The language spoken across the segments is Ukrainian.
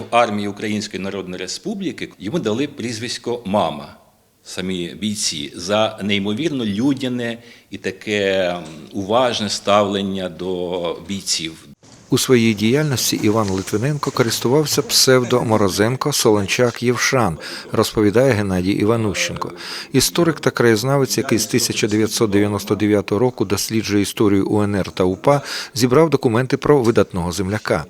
В армії Української Народної Республіки йому дали прізвисько Мама. Самі бійці за неймовірно людяне і таке уважне ставлення до бійців. У своїй діяльності Іван Литвиненко користувався псевдо Морозенко Солончак Євшан, розповідає Геннадій Іванущенко. Історик та краєзнавець, який з 1999 року досліджує історію УНР та УПА, зібрав документи про видатного земляка.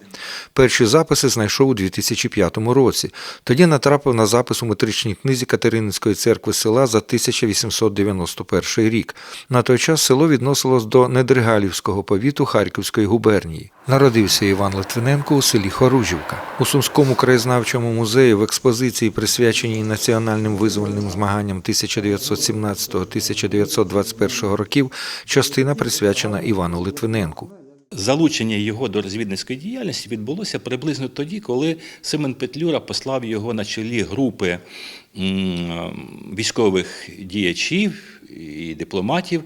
Перші записи знайшов у 2005 році. Тоді натрапив на запис у метричній книзі Катерининської церкви села за 1891 рік. На той час село відносилось до Недригалівського повіту Харківської губернії. Народився Іван Литвиненко у селі Хоружівка. У Сумському краєзнавчому музеї в експозиції, присвяченій національним визвольним змаганням 1917-1921 років, частина присвячена Івану Литвиненку. Залучення його до розвідницької діяльності відбулося приблизно тоді, коли Семен Петлюра послав його на чолі групи військових діячів і дипломатів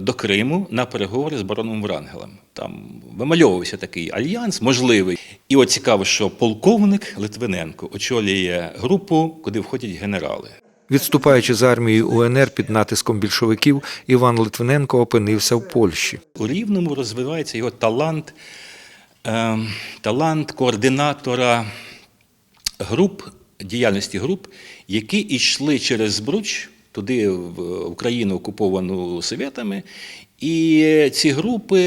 до Криму на переговори з бароном Врангелем. Там вимальовувався такий альянс, можливий. І от цікаво, що полковник Литвиненко очолює групу, куди входять генерали. Відступаючи з армією УНР під натиском більшовиків, Іван Литвиненко опинився в Польщі. У Рівному розвивається його талант, е, талант координатора груп, діяльності груп, які йшли через Збруч, туди в Україну окуповану Совєтами. І ці групи,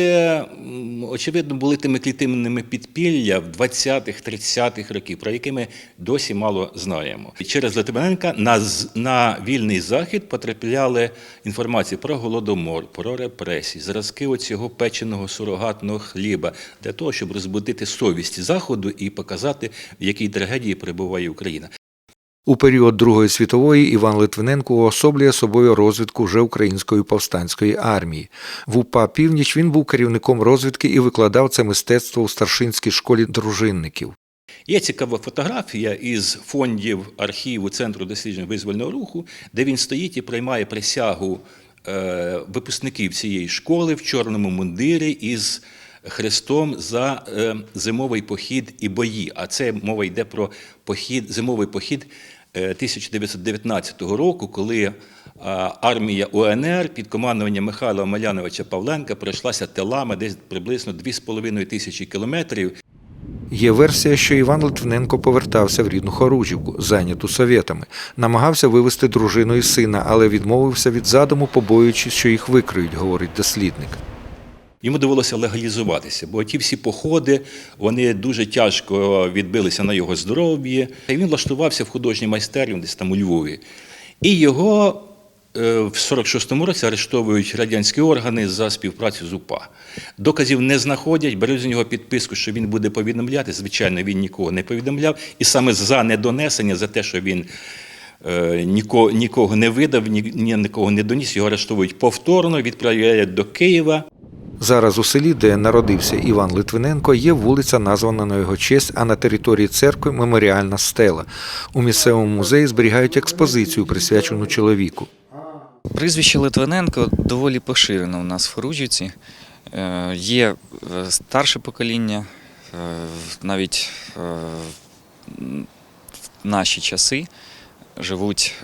очевидно, були тими клітинними підпілля в 20-х, 30-х років, про які ми досі мало знаємо. І Через Литвиненка на, на вільний захід потрапляли інформації про голодомор, про репресії, зразки оцього печеного сурогатного хліба для того, щоб розбудити совість заходу і показати, в якій трагедії перебуває Україна. У період Другої світової Іван Литвиненко уособлює собою розвідку вже української повстанської армії. В УПА Північ він був керівником розвідки і викладав це мистецтво у старшинській школі дружинників. Є цікава фотографія із фондів архіву Центру досліджень визвольного руху, де він стоїть і приймає присягу е, випускників цієї школи в чорному мундирі із хрестом за е, зимовий похід і бої. А це мова йде про похід, зимовий похід 1919 року, коли е, армія УНР під командуванням Михайла Омеляновича Павленка пройшлася тилами десь приблизно 2,5 тисячі кілометрів. Є версія, що Іван Литвиненко повертався в рідну Хоружівку, зайняту совєтами, намагався вивезти дружину і сина, але відмовився від задуму, побоюючись, що їх викриють, говорить дослідник. Йому довелося легалізуватися, бо ті всі походи вони дуже тяжко відбилися на його здоров'ї. І він влаштувався в художній майстерні десь там у Львові. І його е, в 46-му році арештовують радянські органи за співпрацю з УПА. Доказів не знаходять, беруть з нього підписку, що він буде повідомляти. Звичайно, він нікого не повідомляв. І саме за недонесення, за те, що він е, нікого, нікого не видав, ні, ні- нікого не доніс, його арештовують повторно, відправляють до Києва. Зараз у селі, де народився Іван Литвиненко, є вулиця, названа на його честь, а на території церкви меморіальна стела. У місцевому музеї зберігають експозицію, присвячену чоловіку. Прізвище Литвиненко доволі поширено у нас в Хоружівці. Е, Є е, старше покоління, е, навіть в наші часи живуть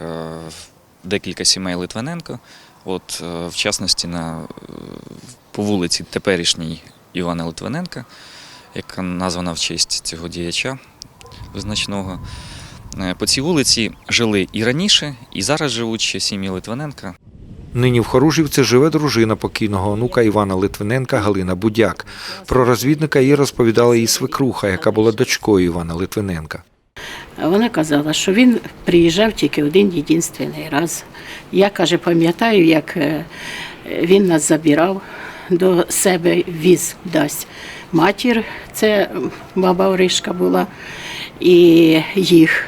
декілька сімей Литвиненко. От, е, в частності, на, е, по вулиці теперішній Івана Литвиненка, яка названа в честь цього діяча визначного. Е, По цій вулиці жили і раніше, і зараз живуть ще сім'ї Литвиненка. Нині в Хоружівці живе дружина покійного онука Івана Литвиненка Галина Будяк. Про розвідника їй розповідала її свекруха, яка була дочкою Івана Литвиненка. Вона казала, що він приїжджав тільки один єдинственний раз. Я каже, пам'ятаю, як е, він нас забирав до себе, віз дасть матір, це баба Оришка була, і їх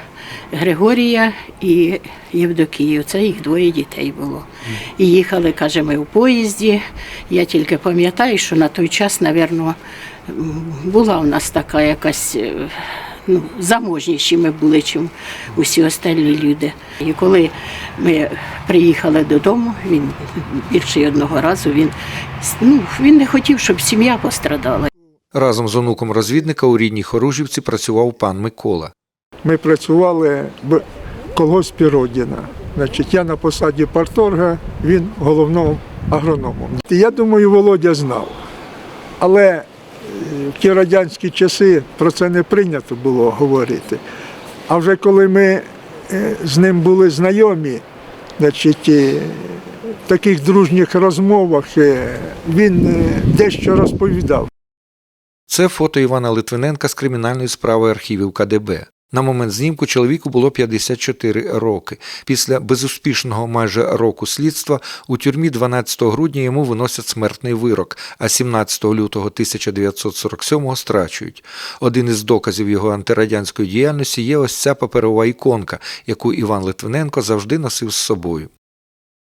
Григорія і Євдокію. Це їх двоє дітей було. І їхали, каже, ми у поїзді. Я тільки пам'ятаю, що на той час, напевно, була у нас така якась. Ну, заможніші ми були, ніж усі остальні люди. І коли ми приїхали додому, він більше одного разу він, ну, він не хотів, щоб сім'я пострадала. Разом з онуком розвідника у рідній Хоружівці працював пан Микола. Ми працювали в колгоспі Родіна. Значить, я на посаді парторга, він головним агрономом. Я думаю, Володя знав. Але в ті радянські часи про це не прийнято було говорити. А вже коли ми е, з ним були знайомі, значить, е, в таких дружніх розмовах е, він дещо розповідав. Це фото Івана Литвиненка з кримінальної справи архівів КДБ. На момент знімку чоловіку було 54 роки. Після безуспішного майже року слідства у тюрмі 12 грудня йому виносять смертний вирок, а 17 лютого 1947-го страчують. Один із доказів його антирадянської діяльності є ось ця паперова іконка, яку Іван Литвиненко завжди носив з собою.